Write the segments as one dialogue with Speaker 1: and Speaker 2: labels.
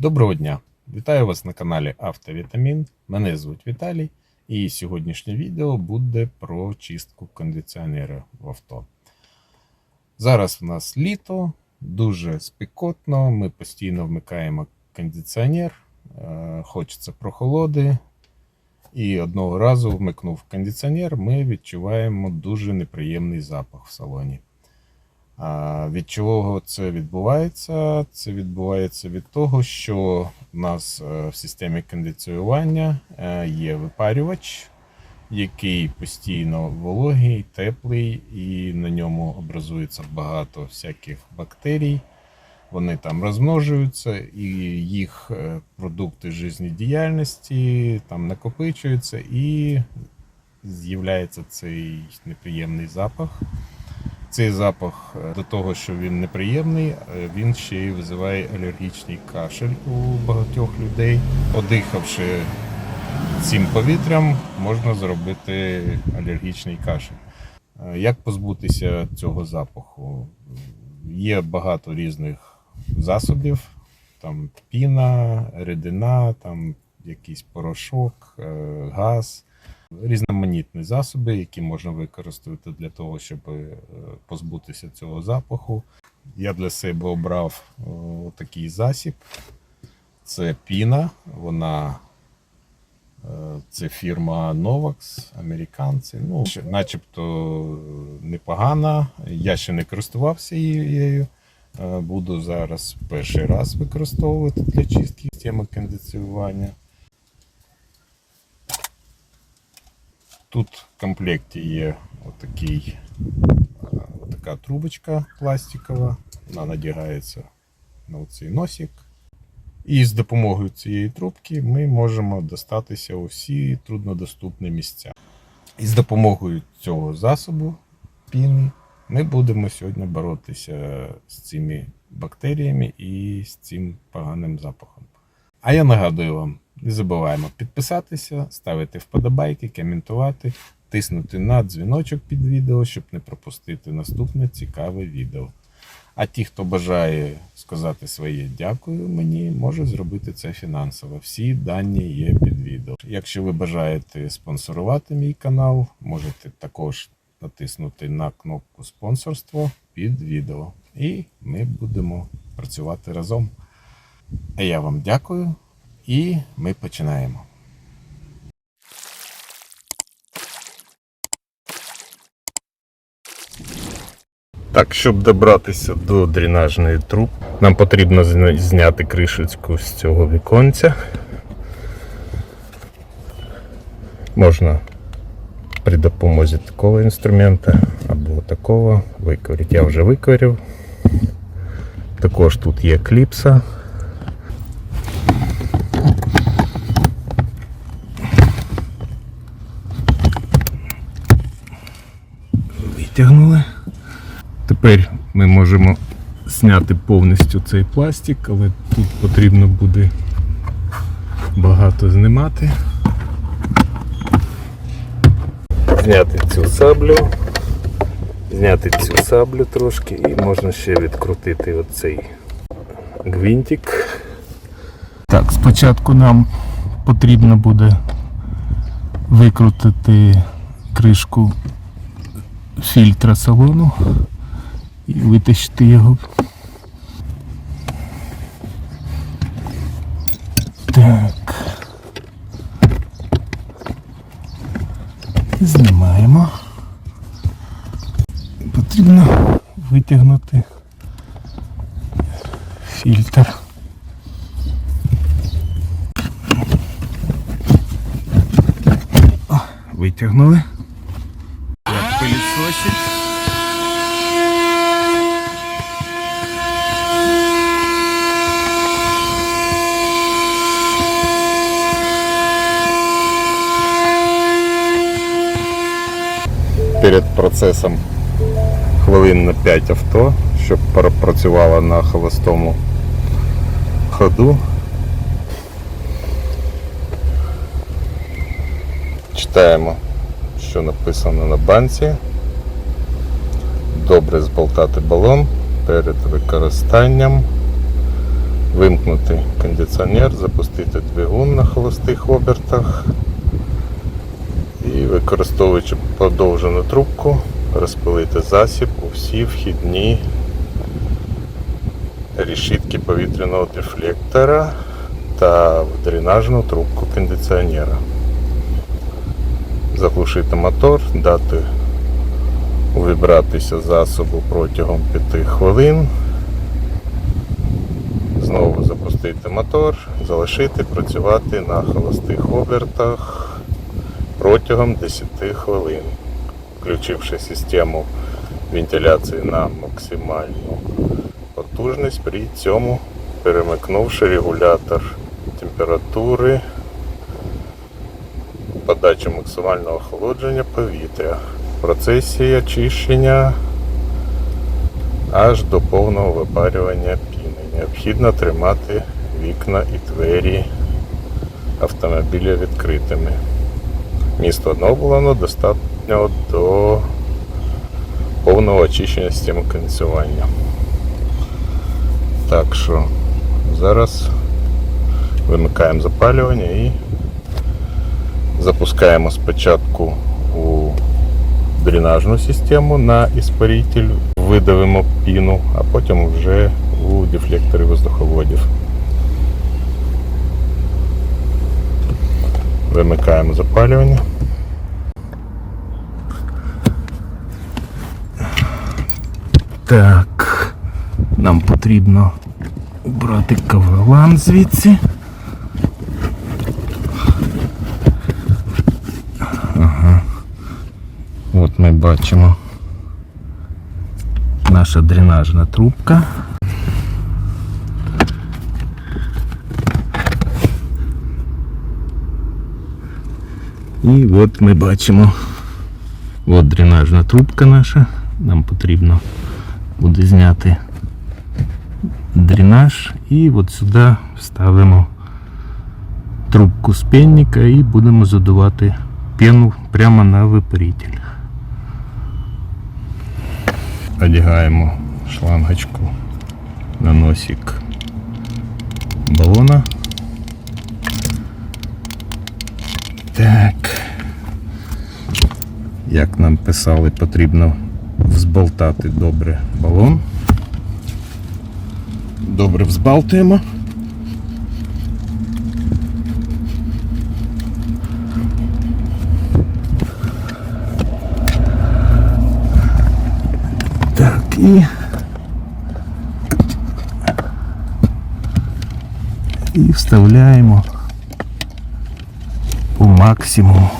Speaker 1: Доброго дня! Вітаю вас на каналі Автовітамін. Мене звуть Віталій, і сьогоднішнє відео буде про чистку кондиціонера в авто. Зараз в нас літо, дуже спекотно. Ми постійно вмикаємо кондиціонер, е, хочеться прохолоди. І одного разу, вмикнув кондиціонер, ми відчуваємо дуже неприємний запах в салоні. Від чого це відбувається? Це відбувається від того, що в нас е, в системі кондиціювання е, є випарювач, який постійно вологий, теплий, і на ньому образується багато всяких бактерій. Вони там розмножуються, і їх е, продукти життєдіяльності там накопичуються, і з'являється цей неприємний запах. Цей запах е, до того, що він неприємний, е, він ще й визиває алергічний кашель у багатьох людей. Подихавши цим повітрям, можна зробити алергічний кашель. Е, Як позбутися цього запаху? Є багато різних засобів, там піна, рідина, там якийсь порошок, газ різноманітні засоби, які можна використати для того, щоб е, позбутися цього запаху. Я для себе обрав е, такий засіб. Це піна, вона е, це фірма Novax, американці. Ну, начебто непогана. Я ще не користувався її. Буду зараз перший раз використовувати для чистки системи кондиціювання. Тут в комплекті є отакий, е, така трубочка пластикова, вона надягається на цей носик. І з допомогою цієї трубки ми можемо достатися у всі труднодоступні місця. І з допомогою цього засобу піни ми будемо сьогодні боротися з цими бактеріями і з цим поганим запахом. А я нагадую вам, не забуваємо підписатися, ставити вподобайки, коментувати, тиснути на дзвіночок під відео, щоб не пропустити наступне цікаве відео. А ті, хто бажає сказати своє дякую мені, може зробити це фінансово. Всі дані є під відео. Якщо ви бажаєте спонсорувати мій канал, можете також натиснути на кнопку спонсорство під відео. І ми будемо працювати разом. А я вам дякую, і ми починаємо. Так, щоб добратися до дренажної труб, нам потрібно зняти кришечку з цього віконця. Можна при допомозі такого інструмента або такого викорити. Я вже викорив. Також тут є кліпса. Витягнули. Тепер ми можемо зняти повністю цей пластик, але тут потрібно буде багато знімати. Зняти цю саблю, зняти цю саблю трошки і можна ще відкрутити оцей гвинтик. Так, спочатку нам потрібно буде викрутити кришку фільтра салону і витащити його. Так. Знімаємо. Потрібно витягнути фільтр. Витягнули. Як пилісосить. Перед процесом хвилин на 5 авто, щоб працювало на холостому ходу. Читаємо, що написано на банці. Добре зболтати балон перед використанням вимкнути кондиціонер, запустити двигун на холостих обертах використовуючи подовжену трубку, розпилити засіб у всі вхідні решітки повітряного дефлектора та в дренажну трубку кондиціонера. Заглушити мотор, дати увібратися засобу протягом 5 хвилин. Знову запустити мотор, залишити працювати на холостих обертах протягом 10 хвилин, включивши систему вентиляції на максимальну потужність, при цьому перемикнувши регулятор температури, подачу максимального охолодження повітря в процесі очищення аж до повного випарювання піни. Необхідно тримати вікна і двері автомобіля відкритими. Місто оновлено достатньо до повного очищення системи кондиціювання. Так що зараз вимикаємо запалювання і запускаємо спочатку у дренажну систему на іспаритель, видавимо піну, а потім вже у дефлектори воздуховодів. Вимикаємо запалювання. Так, нам потрібно убрати кавелан звідси. Ага. От ми бачимо наша дренажна трубка. І от ми бачимо от дренажна трубка наша. Нам потрібно буде зняти дренаж і от сюди вставимо трубку з пенника і будемо задувати пену прямо на випаритель. Одягаємо шлангочку на носик балона. Так. Як нам писали, потрібно взболтати добре балон. Добре взбалтуємо. Так, і. І вставляємо по максимуму.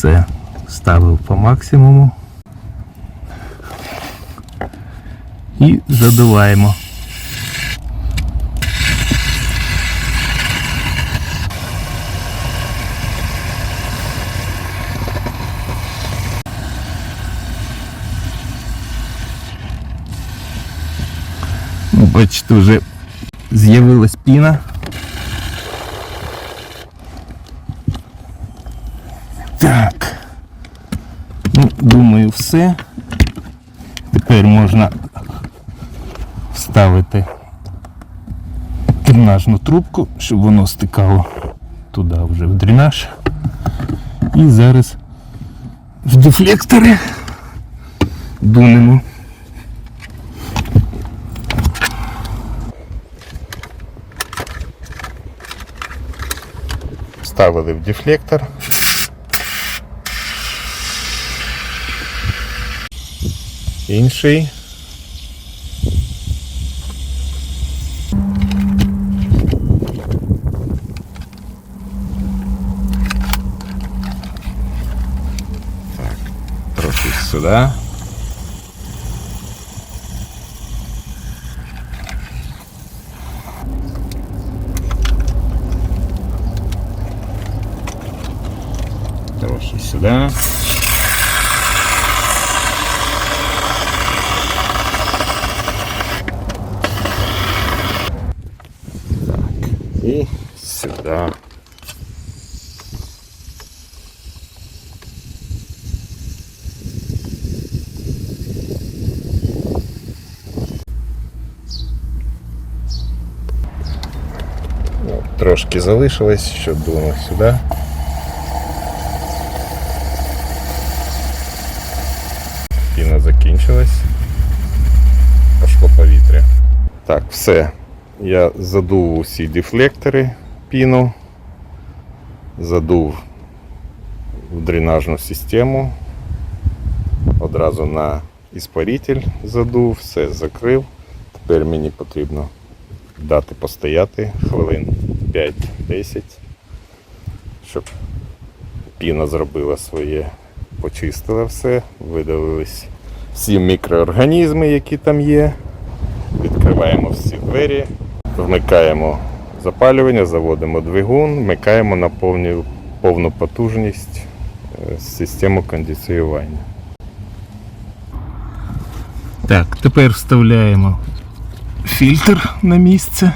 Speaker 1: Все, ставив по максимуму. І задуваємо. Ну, Бачите, вже з'явилась піна. Так. Ну, думаю, все. Тепер можна вставити дренажну трубку, щоб воно стикало туди вже в дренаж. І зараз в дефлектори дунемо. Вставили в дефлектор. Інший. Так, трохи сюди. Трохи сюди. Да. Ну, Трошки залишилось, що думав сюди. Піна закінчилась. Пошло повітря. Так, все. Я задув усі дефлектори Піну, задув в дренажну систему, одразу на іспаритель задув, все закрив. Тепер мені потрібно дати постояти хвилин 5-10, щоб піна зробила своє, почистила все, видалились всі мікроорганізми, які там є. Відкриваємо всі двері, вмикаємо запалювання, заводимо двигун, вмикаємо на повну, повну потужність е, систему кондиціювання.
Speaker 2: Так, тепер вставляємо фільтр на місце.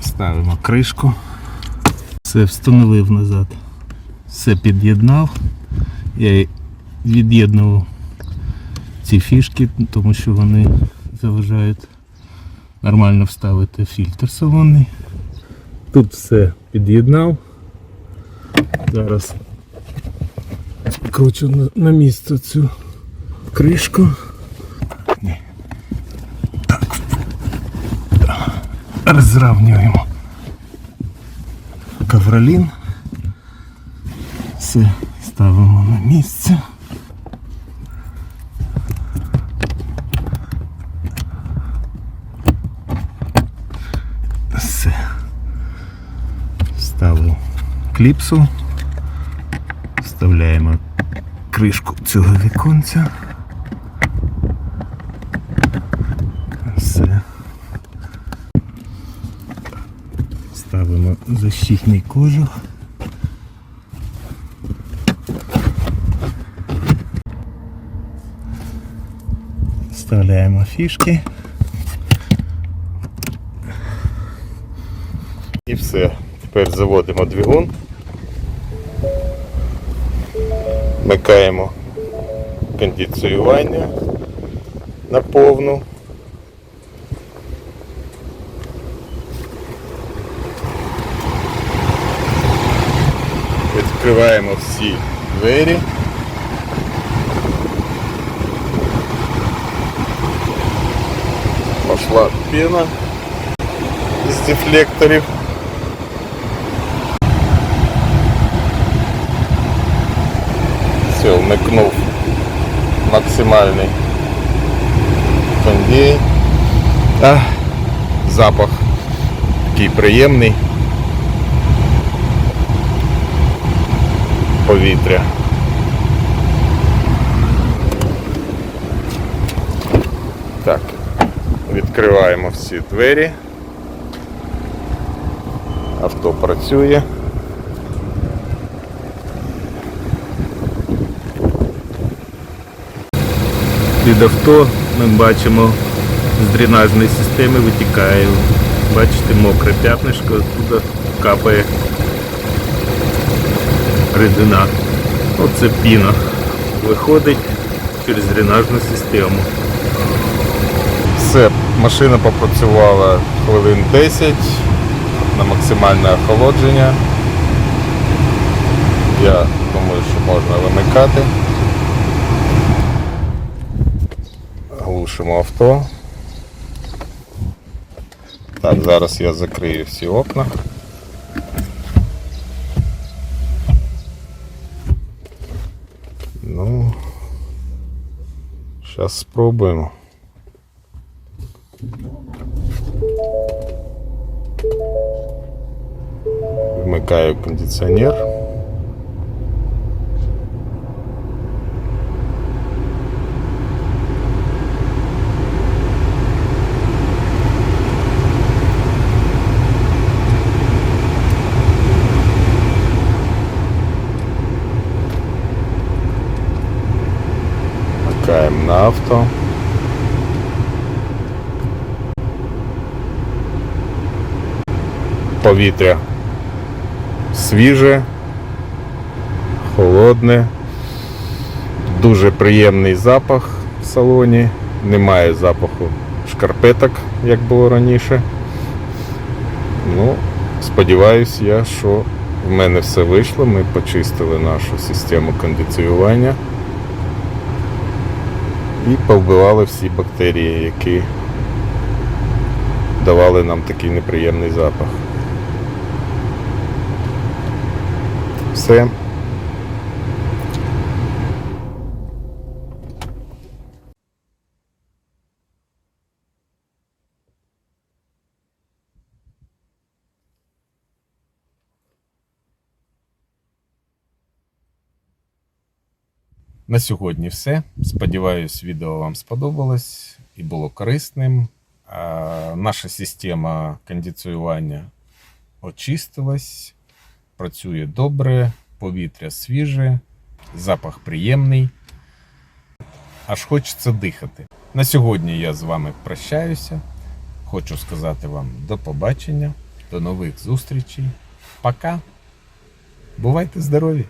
Speaker 2: Ставимо кришку. Все встановив назад. Все під'єднав. Я від'єднував ці фішки, тому що вони заважають нормально вставити фільтр салонний. Тут все під'єднав. Зараз кручу на, місце цю кришку. Так. Розравнюємо ковролін. Все ставимо на місце. Все. Ставив кліпсу. Вставляємо кришку цього віконця. Все. Ставимо защитний кожух. Вставляємо фішки.
Speaker 1: І все. Тепер заводимо двигун. Вмикаємо кондиціювання на повну. Відкриваємо всі двері. Пошла пена з дефлекторів. Все, вмикнув максимальний кондей. А, запах такий приємний. Повітря. Так, відкриваємо всі двері. Авто працює.
Speaker 2: Від авто ми бачимо з дренажної системи витікає. Бачите, мокре п'ятнишко, туди капає рідина. Оце піна виходить через дренажну систему.
Speaker 1: Все, машина попрацювала хвилин 10 на максимальне охолодження. Я думаю, що можна вимикати. Глушимо авто. Так, зараз я закрию всі окна. Ну, зараз спробуємо. Вмикаю кондиціонер. Авто.
Speaker 2: Повітря свіже, холодне, дуже приємний запах в салоні, немає запаху шкарпеток, як було раніше. Ну, сподіваюсь я, що в мене все вийшло. Ми почистили нашу систему кондиціювання і повбивали всі бактерії, які давали нам такий неприємний запах. Все.
Speaker 1: На сьогодні все. Сподіваюсь, відео вам сподобалось і було корисним. Наша система кондиціювання очистилась, працює добре, повітря свіже, запах приємний. Аж хочеться дихати. На сьогодні я з вами прощаюся. Хочу сказати вам до побачення, до нових зустрічей. Пока. Бувайте здорові!